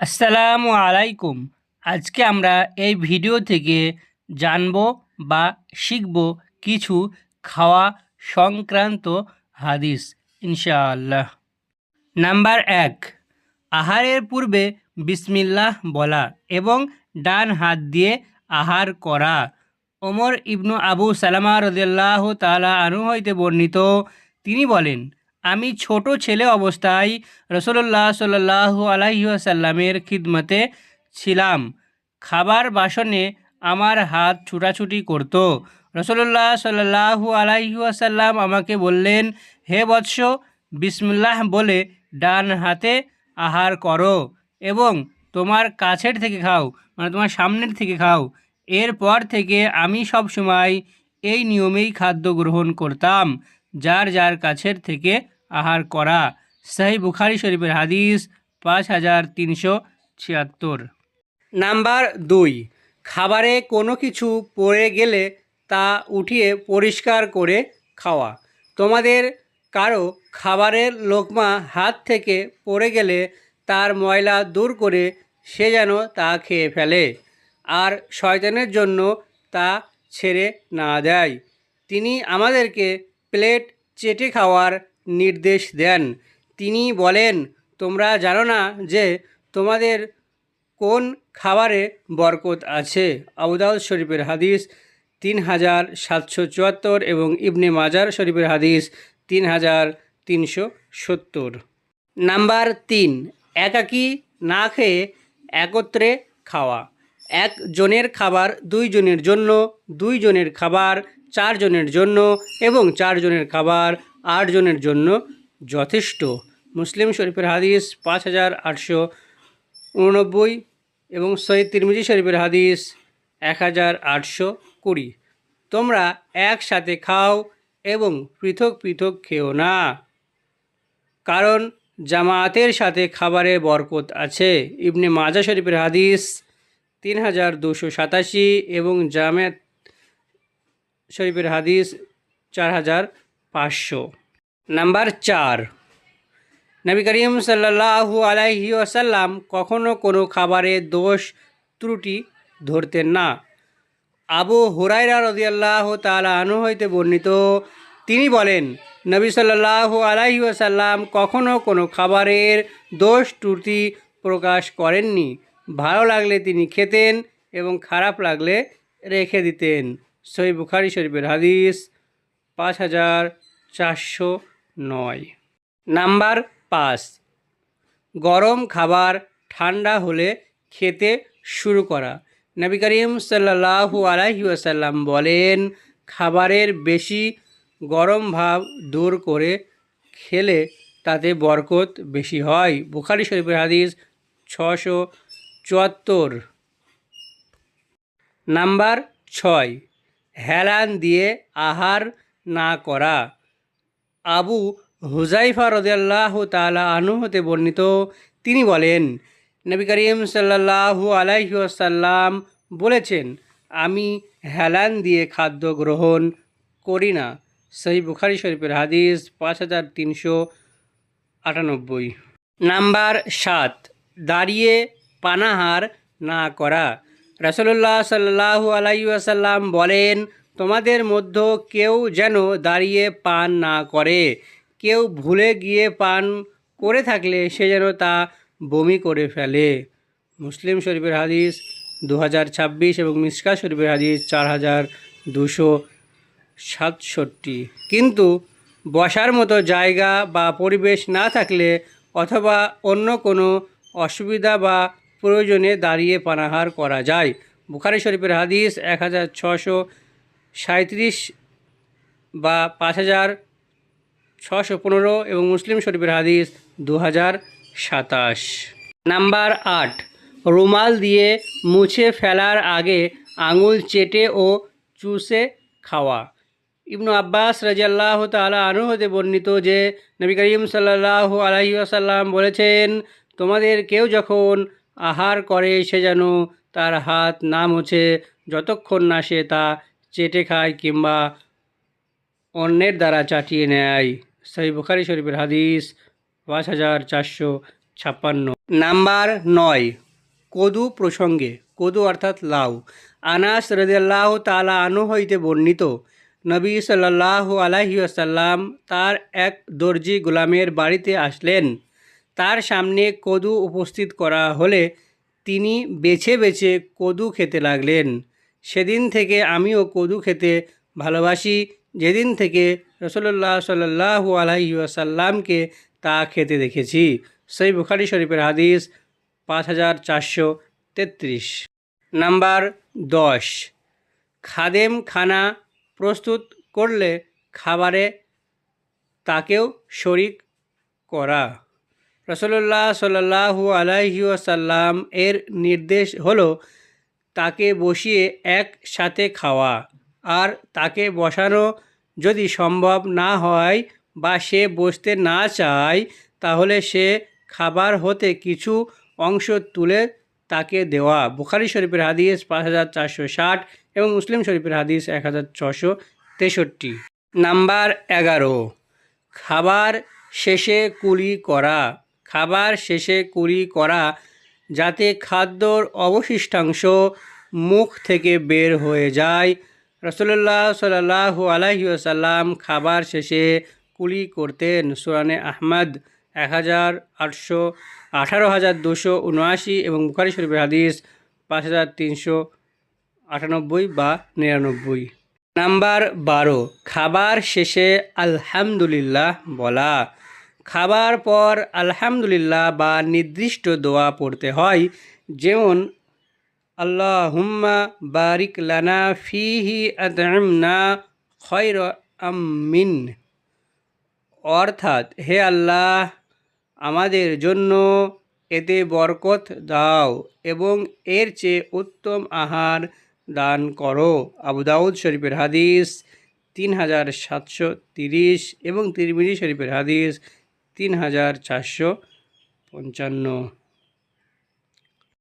আসসালামু আলাইকুম। আজকে আমরা এই ভিডিও থেকে জানব বা শিখব কিছু খাওয়া সংক্রান্ত হাদিস, ইনশাআল্লাহ। নাম্বার এক, আহারের পূর্বে বিসমিল্লাহ বলা এবং ডান হাত দিয়ে আহার করা। ওমর ইবনু আবু সালামা রদিয়াল্লাহ তালা আনু হইতে বর্ণিত, তিনি বলেন আমি ছোট ছেলে অবস্থায় রসল্লাহ সাল্লাহ আলাইসাল্লামের খিদমতে ছিলাম। খাবার বাসনে আমার হাত ছুটাছুটি করত। রসল্লাহ সাল্লাহ আলাইসাল্লাম আমাকে বললেন, হে বৎস, বিসমুল্লাহ বলে ডান হাতে আহার করো এবং তোমার কাছের থেকে খাও মানে তোমার সামনের থেকে খাও। এরপর থেকে আমি সব সময় এই নিয়মেই খাদ্য গ্রহণ করতাম, যার যার কাছের থেকে আহার করা। সাহি বুখারি শরীফের হাদিস পাঁচ হাজার তিনশো ছিয়াত্তর। নাম্বার দুই, খাবারে কোনো কিছু পড়ে গেলে তা উঠিয়ে পরিষ্কার করে খাওয়া। তোমাদের কারও খাবারের লোকমা হাত থেকে পড়ে গেলে তার ময়লা দূর করে সে যেন তা খেয়ে ফেলে, আর শয়তানের জন্য তা ছেড়ে না দেয়। তিনি আমাদেরকে প্লেট চেটে খাওয়ার নির্দেশ দেন। তিনি বলেন, তোমরা জানো না যে তোমাদের কোন খাবারে বরকত আছে? আবুদাউদ শরীফের হাদিস তিন হাজার সাতশো চুয়াত্তর এবং ইবনে মাজার শরীফের হাদিস তিন হাজার তিনশো সত্তর। নাম্বার তিন, একাকি না খেয়ে একত্রে খাওয়া। একজনের খাবার দুইজনের জন্য দুইজনের খাবার চারজনের জন্য এবং চারজনের খাবার আটজনের জন্য যথেষ্ট। মুসলিম শরীফের হাদিস পাঁচ হাজার আটশো উননব্বই এবং সৈয়দ তিরমিজি শরীফের হাদিস এক হাজার আটশো কুড়ি। তোমরা একসাথে খাও এবং পৃথক পৃথক খেও না। কারণ জামায়াতের সাথে খাবারে বরকত আছে। ইবনে মাজা শরীফের হাদিস তিন হাজার দুশো সাতাশি এবং জামায়াত শরীফের হাদিস চার হাজার পাঁচশো। নাম্বার চার। নবী করিম সাল্লাহু আলাইহি আসাল্লাম কখনো কোনো খাবারে দোষ, ত্রুটি ধরতেন না। আবু হুরাইরা রদিয়াল্লাহ তালা আনু হইতে বর্ণিত, তিনি বলেন, নবী সাল্লাহু আলাইহি আসাল্লাম কখনো কোনো খাবারের দোষ, ত্রুটি প্রকাশ করেননি। ভালো লাগলে তিনি খেতেন এবং খারাপ লাগলে রেখে দিতেন। সই বুখারি শরীফের হাদিস পাঁচ হাজার চারশো নয়। নাম্বার পাঁচ। গরম খাবার ঠান্ডা হলে খেতে শুরু করা। নবী করিম সাল্লাহু আলাইহি আসাল্লাম বলেন, খাবারের বেশি গরম ভাব দূর করে খেলে তাতে বরকত বেশি হয়। বুখারি শরীফের হাদিস ছশো চুয়াত্তর। নাম্বার ছয়। হেলান দিয়ে আহার না করা। আবু হুজাইফা রদিয়াল্লাহ তালা আনু হতে বর্ণিত। তিনি বলেন, নবী করিম সাল্লাহু আলাইসাল্লাম বলেছেন, আমি হেলান দিয়ে খাদ্য গ্রহণ করি না। সেই বুখারি শরীফের হাদিস পাঁচ হাজার তিনশো আটানব্বই। নাম্বার সাত, দাঁড়িয়ে পানাহার না করা। রসল্লাহ সাল্লাহু আলাইসাল্লাম বলেন তোমাদের মধ্যে কেউ যেন দাঁড়িয়ে পান না করে। কেউ ভুলে গিয়ে পান করে থাকলে সে যেন তা বমি করে ফেলে। মুসলিম শরীফের হাদিস দু হাজার ছাব্বিশ এবং মিসকা শরীফের হাদিস চার হাজার দুশো সাতষট্টি। কিন্তু বসার মতো জায়গা বা পরিবেশ না থাকলে অথবা অন্য কোনো অসুবিধা বা প্রয়োজনে দাঁড়িয়ে পানাহার করা যায়। বুখারি শরীফের হাদিস এক হাজার ছশো সাঁত্রিশ বা পাঁচ হাজার ছশো পনেরো এবং মুসলিম শরীফের হাদিস দু হাজার সাতাশ। নাম্বার আট, রুমাল দিয়ে মুছে ফেলার আগে আঙুল চেটে ও চুষে খাওয়া। ইবনু আব্বাস রাজিয়াল্লাহ তালা আনু হতে বর্ণিত যে, নবী করিম সাল্লাহ আলহি আসাল্লাম বলেছেন, তোমাদের কেউ যখন আহার করে, সে যেন তার হাত না মুছে, যতক্ষণ না সে তা চেটে খায় কিংবা অন্যের দ্বারা চাটিয়ে নেয়। সেই বুখারি শরীফের হাদিস পাঁচ হাজার চারশো ছাপ্পান্ন। নাম্বার নয়, কদু প্রসঙ্গে, কদু অর্থাৎ লাউ। আনাস রদিয়াল্লাহ তালা আনু হইতে বর্ণিত, নবী সাল্লাহ আলাহি আসাল্লাম তার এক দর্জি গোলামের বাড়িতে আসলেন। তার সামনে কদু উপস্থিত করা হলে তিনি বেছে বেছে কদু খেতে লাগলেন। সেদিন থেকে আমিও কদু খেতে ভালোবাসি। যেদিন থেকে রসল্লাহ সাল্লাহু আলাইহি আসাল্লামকে তা খেতে দেখেছি। সেই বুখারি শরীফের হাদিস পাঁচ হাজার চারশো তেত্রিশ। নাম্বার দশ। খাদেম খানা প্রস্তুত করলে খাবারে তাকেও শরিক করা। রসল্লাহ সাল্লাহু আলাইহি এর নির্দেশ হলো তাকে বসিয়ে একসাথে খাওয়া। আর তাকে বসানো যদি সম্ভব না হয় বা সে বসতে না চায়, তাহলে সে খাবার হতে কিছু অংশ তুলে তাকে দেওয়া। বুখারি শরীফের হাদিস পাঁচ হাজার চারশো ষাট এবং মুসলিম শরীফের হাদিস এক হাজার ছশো তেষট্টি। নাম্বার এগারো। খাবার শেষে কুলি করা। খাবার শেষে কুলি করা যাতে খাদ্যর অবশিষ্টাংশ মুখ থেকে বের হয়ে যায়। রসল্লাহ সাল্লাহু আলহিউসাল্লাম খাবার শেষে কুলি করতেন। সুরানে আহমদ এক হাজার আটশো আঠারো হাজার দুশো উনআশি এবং বুখারি শরীফের হাদিস পাঁচ হাজার তিনশো আটানব্বই বা নিরানব্বই। নাম্বার বারো, খাবার শেষে আলহামদুলিল্লাহ বলা। খাবার পর আলহামদুলিল্লাহ বা নির্দিষ্ট দোয়া পড়তে হয়। যেমন আল্লাহ হুম্মা বারিক লানা ফিহি আতমনা খৈর আমিন অর্থাৎ, হে আল্লাহ, আমাদের জন্য এতে বরকত দাও এবং এর চেয়ে উত্তম আহার দান করো। আবু দাউদ শরীফের হাদিস তিন হাজার সাতশো তিরিশ এবং তিরমিজি শরীফের হাদিস তিন হাজার চারশো পঞ্চান্ন।